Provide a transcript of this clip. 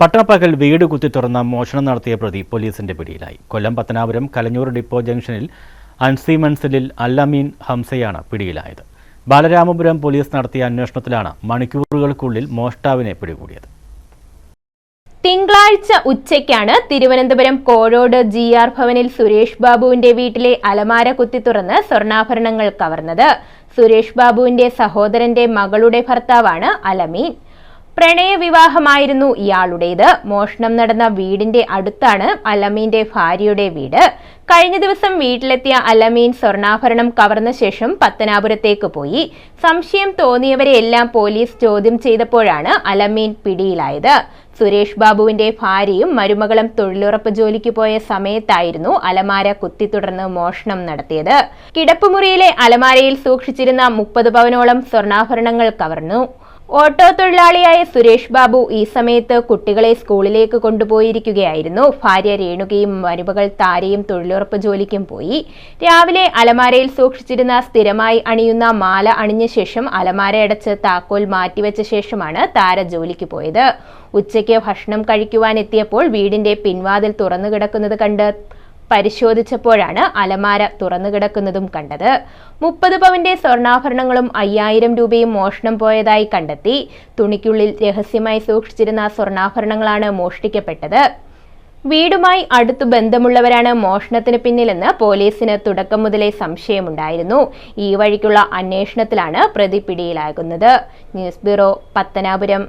പട്ടണപ്പകൽ വീട് കുത്തി തുറന്ന മോഷണം നടത്തിയ പ്രതി പോലീസിന്റെ പിടിയിലായി. കൊല്ലം പത്തനാപുരം കലഞ്ഞൂർ ഡിപ്പോ ജംഗ്ഷനിൽ അൻസി മൻസിലിൽ അല്ലമീൻ ഹംസയാണ് പിടിയിലായത്. ബാലരാമപുരം പോലീസ് നടത്തിയ അന്വേഷണത്തിലാണ് മണിക്കൂറുകൾക്കുള്ളിൽ മോഷ്ടാവിനെ പിടികൂടിയത്. തിങ്കളാഴ്ച ഉച്ചയ്ക്കാണ് തിരുവനന്തപുരം കോഴോട് ജി ആർ ഭവനിൽ സുരേഷ് ബാബുവിന്റെ വീട്ടിലെ അലമാര കുത്തി തുറന്ന് സ്വർണാഭരണങ്ങൾ കവർന്നത്. സുരേഷ് ബാബുവിന്റെ സഹോദരന്റെ മകളുടെ ഭർത്താവാണ് അലമീൻ. പ്രണയവിവാഹമായിരുന്നു ഇയാളുടേത്. മോഷണം നടന്ന വീടിന്റെ അടുത്താണ് അലമീന്റെ ഭാര്യയുടെ വീട്. കഴിഞ്ഞ ദിവസം വീട്ടിലെത്തിയ അലമീൻ സ്വർണാഭരണം കവർന്ന ശേഷം പത്തനാപുരത്തേക്ക് പോയി. സംശയം തോന്നിയവരെയെല്ലാം പോലീസ് ചോദ്യം ചെയ്തപ്പോഴാണ് അലമീൻ പിടിയിലായത്. സുരേഷ് ബാബുവിന്റെ ഭാര്യയും മരുമകളും തൊഴിലുറപ്പ് ജോലിക്ക് പോയ സമയത്തായിരുന്നു അലമാര കുത്തിത്തുടർന്ന് മോഷണം നടത്തിയത്. കിടപ്പുമുറിയിലെ അലമാരയിൽ സൂക്ഷിച്ചിരുന്ന മുപ്പത് പവനോളം സ്വർണാഭരണങ്ങൾ കവർന്നു. ഓട്ടോ തൊഴിലാളിയായ സുരേഷ് ബാബു ഈ സമയത്ത് കുട്ടികളെ സ്കൂളിലേക്ക് കൊണ്ടുപോയിരിക്കുകയായിരുന്നു. ഭാര്യ രേണുകയും മരുമകൾ താരയും തൊഴിലുറപ്പ് ജോലിക്കും പോയി. രാവിലെ അലമാരയിൽ സൂക്ഷിച്ചിരുന്ന സ്ഥിരമായി അണിയുന്ന മാല അണിഞ്ഞ ശേഷം അലമാര അടച്ച് താക്കോൽ മാറ്റിവെച്ച ശേഷമാണ് താര ജോലിക്ക് പോയത്. ഉച്ചയ്ക്ക് ഭക്ഷണം കഴിക്കുവാനെത്തിയപ്പോൾ വീടിന്റെ പിൻവാതിൽ തുറന്നു കിടക്കുന്നത് കണ്ട് പരിശോധിച്ചപ്പോഴാണ് അലമാര തുറന്നുകിടക്കുന്നതും കണ്ടത്. മുപ്പത് പവന്റെ സ്വർണാഭരണങ്ങളും അയ്യായിരം രൂപയും മോഷണം പോയതായി കണ്ടെത്തി. തുണിക്കുള്ളിൽ രഹസ്യമായി സൂക്ഷിച്ചിരുന്ന സ്വർണാഭരണങ്ങളാണ് മോഷ്ടിക്കപ്പെട്ടത്. വീടുമായി അടുത്തു ബന്ധമുള്ളവരാണ് മോഷണത്തിന് പിന്നിലെന്ന് പോലീസിന് തുടക്കം മുതലേ സംശയമുണ്ടായിരുന്നു. ഈ വഴിക്കുള്ള അന്വേഷണത്തിലാണ് പ്രതി പിടിയിലാകുന്നത്. News bureau Pathanapuram.